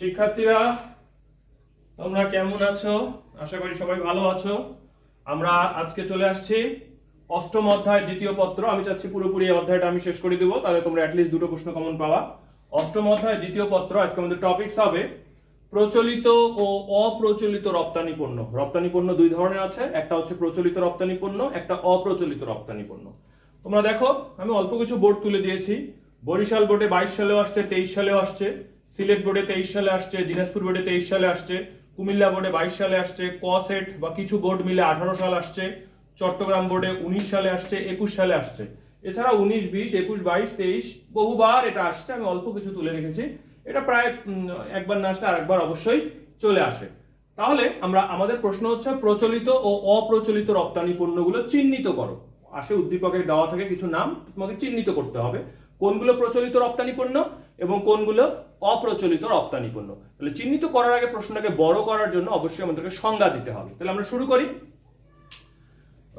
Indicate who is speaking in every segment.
Speaker 1: শিক্ষার্থীরা, তোমরা কেমন আছো? আশা করি সবাই ভালো আছো। আমরা আজকে চলে আসছি অষ্টম অধ্যায়, দ্বিতীয় পত্র। আমি চাচ্ছি পুরোপুরি এই অধ্যায়টা আমি শেষ করে দিব, তাহলে তোমরা অ্যাটলিস্ট দুটো প্রশ্ন কমন পাওয়া। অষ্টম অধ্যায়, দ্বিতীয় পত্র, আজকে আমাদের টপিকস হবে প্রচলিত ও অপ্রচলিত রপ্তানি পণ্য। রপ্তানি পণ্য দুই ধরনের আছে, একটা হচ্ছে প্রচলিত রপ্তানি পণ্য, একটা অপ্রচলিত রপ্তানি পণ্য। তোমরা দেখো, আমি অল্প কিছু বোর্ড তুলে দিয়েছি। বরিশাল বোর্ডে বাইশ সালেও আসছে, তেইশ সালেও আসছে। সিলেট বোর্ডে তেইশ সালে আসছে, দিনাজপুর বোর্ডে তেইশ সালে আসছে, কুমিল্লা বোর্ডে বাইশ সালে আসছে, ক সেট বা কিছু বোর্ড মিলে আঠারো সাল আসছে, চট্টগ্রাম বোর্ডে উনিশ সালে আসছে, একুশ সালে আসছে। এছাড়া উনিশ, বিশ, একুশ, বাইশ, তেইশ, বহুবার এটা আসছে, আমি অল্প কিছু তুলে রেখেছি। এটা প্রায় একবার না আসলে আরেকবার অবশ্যই চলে আসে। তাহলে আমরা, আমাদের প্রশ্ন হচ্ছে প্রচলিত ও অপ্রচলিত রপ্তানি পণ্যগুলো চিহ্নিত করো। আসে উদ্দীপকের দেওয়া থাকে কিছু নাম, তোমাকে চিহ্নিত করতে হবে। কোনগুলো প্রচলিত রপ্তানি পণ্য এবং কোনগুলো অপ্রচলিত রপ্তানি পণ্য তাহলে চিহ্নিত করার আগে প্রশ্নটাকে বড় করার জন্য অবশ্যই আমাদেরকে সংজ্ঞা দিতে হবে। তাহলে আমরা শুরু করি।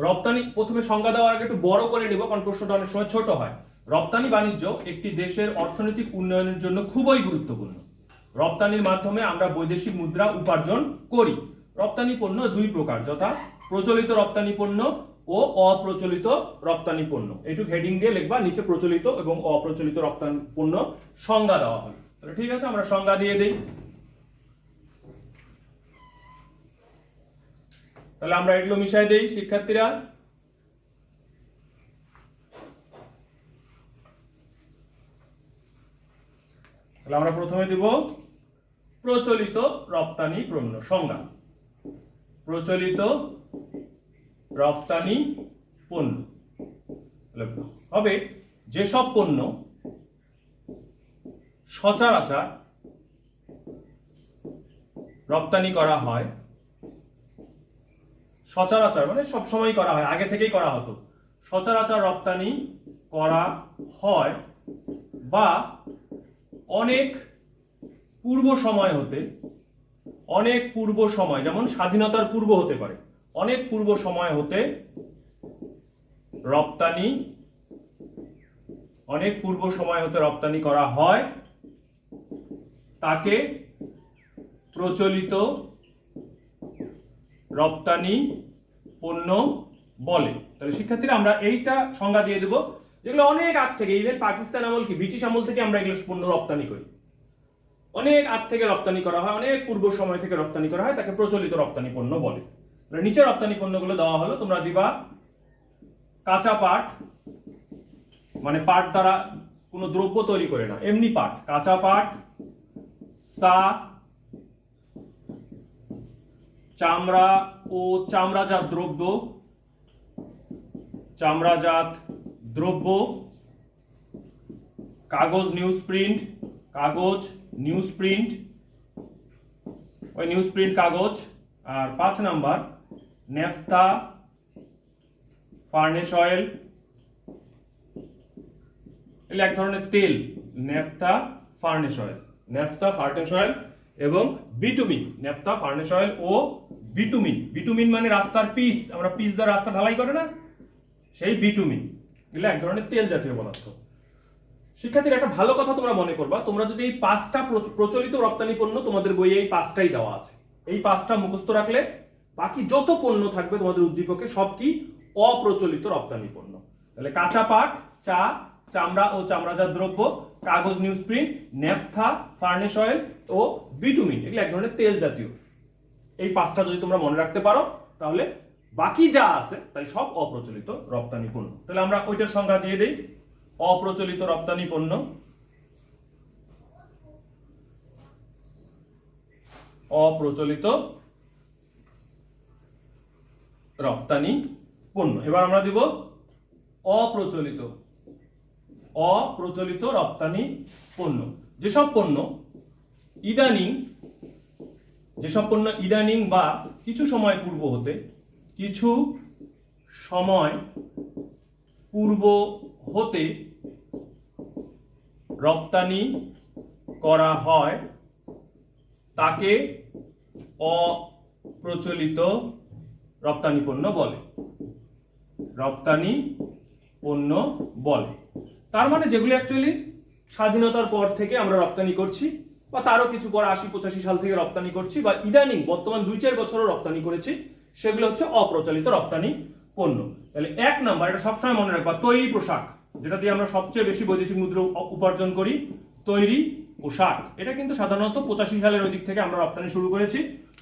Speaker 1: রপ্তানি প্রথমে সংজ্ঞা দেওয়ার আগে একটু বড় করে নিব, কারণ প্রশ্নটা অনেক সময় ছোট হয়। রপ্তানি বাণিজ্য একটি দেশের অর্থনৈতিক উন্নয়নের জন্য খুবই গুরুত্বপূর্ণ। রপ্তানির মাধ্যমে আমরা বৈদেশিক মুদ্রা উপার্জন করি। রপ্তানি পণ্য দুই প্রকার, যথা প্রচলিত রপ্তানি পণ্য ও অপ্রচলিত রপ্তানি পণ্য এইটুক হেডিং দিয়ে লিখবা, নিচে প্রচলিত এবং অপ্রচলিত রপ্তানি পণ্য সংজ্ঞা দেওয়া হয় তাহলে ঠিক আছে, আমরা সংজ্ঞা দিয়ে দিই। তাহলে আমরা এগুলো মিশাই দেই, শিক্ষার্থীরা। তাহলে আমরা প্রথমে দিব প্রচলিত রপ্তানি পণ্য সংজ্ঞা। প্রচলিত রপ্তানি পণ্য। হবে যেসব পণ্য সচরাচর রপ্তানি করা হয়। সচরাচর মানে সব সময় করা হয়, আগে থেকেই করা হতো। সচরাচর রপ্তানি করা হয় বা অনেক পূর্ব সময় হতে, অনেক পূর্ব সময়, যেমন স্বাধীনতার পূর্ব হতে পারে, অনেক পূর্ব সময় হতে রপ্তানি, অনেক পূর্ব সময় হতে রপ্তানি করা হয়। তাকে প্রচলিত রপ্তানি পণ্য বলে। তাহলে শিক্ষার্থীরা, আমরা এইটা সংজ্ঞা দিয়ে দেবো, যেগুলো অনেক আগ থেকে ইভেন পাকিস্তান আমল কি, ব্রিটিশ আমল থেকে আমরা এগুলো পণ্য রপ্তানি করি। অনেক আগ থেকে রপ্তানি করা হয়, অনেক পূর্ব সময় থেকে রপ্তানি করা হয়, তাকে প্রচলিত রপ্তানি পণ্য বলে। নিচে রপ্তানি পণ্যগুলো দেওয়া হলো, তোমরা দিবা কাঁচা পাট মানে পাট দ্বারা কোনো দ্রব্য তৈরি করে না, এমনি পাট, কাঁচা পাট চা চামড়া ও চামড়াজাত দ্রব্য চামড়াজাত দ্রব্য, কাগজ নিউজ প্রিন্ট কাগজ নিউজ প্রিন্ট ওই নিউজ প্রিন্ট কাগজ, আর পাঁচ নাম্বার, নেফতা ফার্নেস অয়েল, এগুলো এক ধরনের তেল, naphtha furnace oil. Naphtha furnace oil এবং বিটুমিন। নেফতা ফার্নেস অয়েল ও বিটুমিন। বিটুমিন মানে রাস্তার পিস। আমরা পিস দ্বারা রাস্তা ঢালাই করে না? সেই বিটুমিন। এগুলো এক ধরনের তেল জাতীয় পদার্থ। শিক্ষার্থীর, একটা ভালো কথা তোমরা মনে করবা। তোমরা যদি এই পাঁচটা প্রচলিত রপ্তানি পণ্য তোমাদের বইয়ে এই পাঁচটাই দেওয়া আছে। এই পাঁচটা মুখস্থ রাখলে বাকি যত পণ্য থাকবে তোমাদের উদ্দীপকে সব কি অপ্রচলিত রপ্তানি পণ্য। তাহলে কাঁচা পাট, চা চামড়া ও চামড়াজাত দ্রব্য, কাগজ নিউজ প্রিন্ট ফার্নেস অয়েল ও বিটুমিন এগুলো এক ধরনের তেল জাতীয়। এই পাঁচটা যদি তোমরা মনে রাখতে পারো, তাহলে বাকি যা আছে, তাই সব অপ্রচলিত রপ্তানি পণ্য। তাহলে আমরা ওইটার সংখ্যা দিয়ে দেই, অপ্রচলিত রপ্তানি পণ্য। অপ্রচলিত রপ্তানি পণ্য। এবার আমরা দিব অপ্রচলিত অপ্রচলিত রপ্তানি পণ্য। যেসব পণ্য ইদানিং, যেসব পণ্য ইদানিং বা কিছু সময় পূর্ব হতে, কিছু সময় পূর্ব হতে রপ্তানি করা হয়, তাকে অপ্রচলিত রপ্তানি পণ্য বলে। রপ্তানি পণ্য বলে। তার মানে যেগুলি অ্যাকচুয়ালি স্বাধীনতার পর থেকে আমরা রপ্তানি করছি, বা তারও কিছু পর আশি পঁচাশি সাল থেকে রপ্তানি করছি, বা ইদানিং বর্তমান দুই চার বছরও রপ্তানি করেছি, সেগুলো হচ্ছে অপ্রচলিত রপ্তানি পণ্য। তাহলে এক নাম্বার, এটা সবসময় মনে রাখবা, তৈরি পোশাক, যেটা দিয়ে আমরা সবচেয়ে বেশি বৈদেশিক মুদ্রা উপার্জন করি, তৈরি পোশাক। এটা কিন্তু সাধারণত পঁচাশি সালের ওই দিক থেকে আমরা রপ্তানি শুরু করেছি।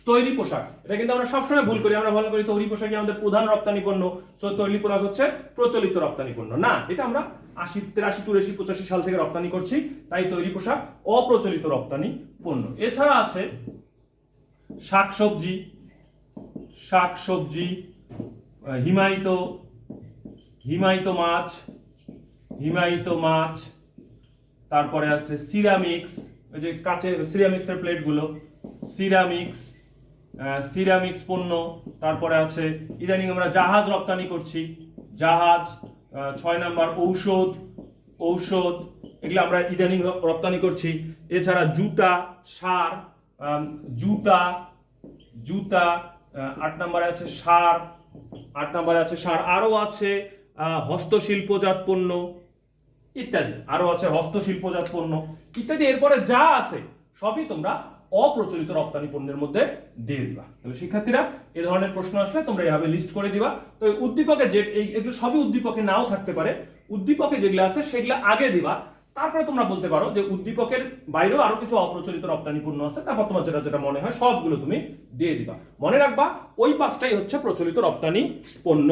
Speaker 1: তৈরি পোশাক। এটা কিন্তু আমরা সবসময় ভুল করি, আমরা ভালো করি তৈরি পোশাকই আমাদের প্রধান রপ্তানি পণ্য, সো তৈরি পোশাক হচ্ছে প্রচলিত রপ্তানি পণ্য। না, এটা আমরা আশি, তিরাশি, চুরাশি, পঁচাশি সাল থেকে রপ্তানি করছি, তাই তৈরি পোশাক অপ্রচলিত রপ্তানি পণ্য। এছাড়া আছে শাকসবজি শাকসবজি হিমায়িত হিমায়িত মাছ হিমায়িত মাছ, তারপরে আছে সিরামিক্স, ওই যে কাচের সিরামিক্সের প্লেটগুলো, সিরামিক্স সিরামিক্স পণ্য, তারপরে আছে, ইদানিং আমরা জাহাজ রপ্তানি করছি। জাহাজ ছয় নাম্বার ঔষধ ঔষধ, এগুলো আমরা ইদানিং রপ্তানি করছি। এছাড়া জুতা, সার জুতা জুতা আট নম্বরে আছে সার, আট নম্বরে আছে সার। আরও আছে হস্তশিল্পজাত পণ্য ইত্যাদি। আরও আছে হস্তশিল্পজাত পণ্য ইত্যাদি। এরপরে যা আছে, সবই তোমরা অপ্রচলিত রপ্তানি পণ্যের মধ্যে দিয়ে দিবা। তাহলে শিক্ষার্থীরা এ ধরনের প্রশ্ন আসলে তোমরা এইভাবে লিস্ট করে দিবা। তো উদ্দীপকে যে এগুলো সবই উদ্দীপকে নাও থাকতে পারে। উদ্দীপকে যেগুলো আছে সেগুলো আগে দিবা। তারপরে তোমরা বলতে পারো যে উদ্দীপকের বাইরেও আরও কিছু অপ্রচলিত রপ্তানি পণ্য আছে। তারপর তোমার যেটা যেটা মনে হয় সবগুলো তুমি দিয়ে দিবা। মনে রাখবা, ওই পাঁচটাই হচ্ছে প্রচলিত রপ্তানি পণ্য।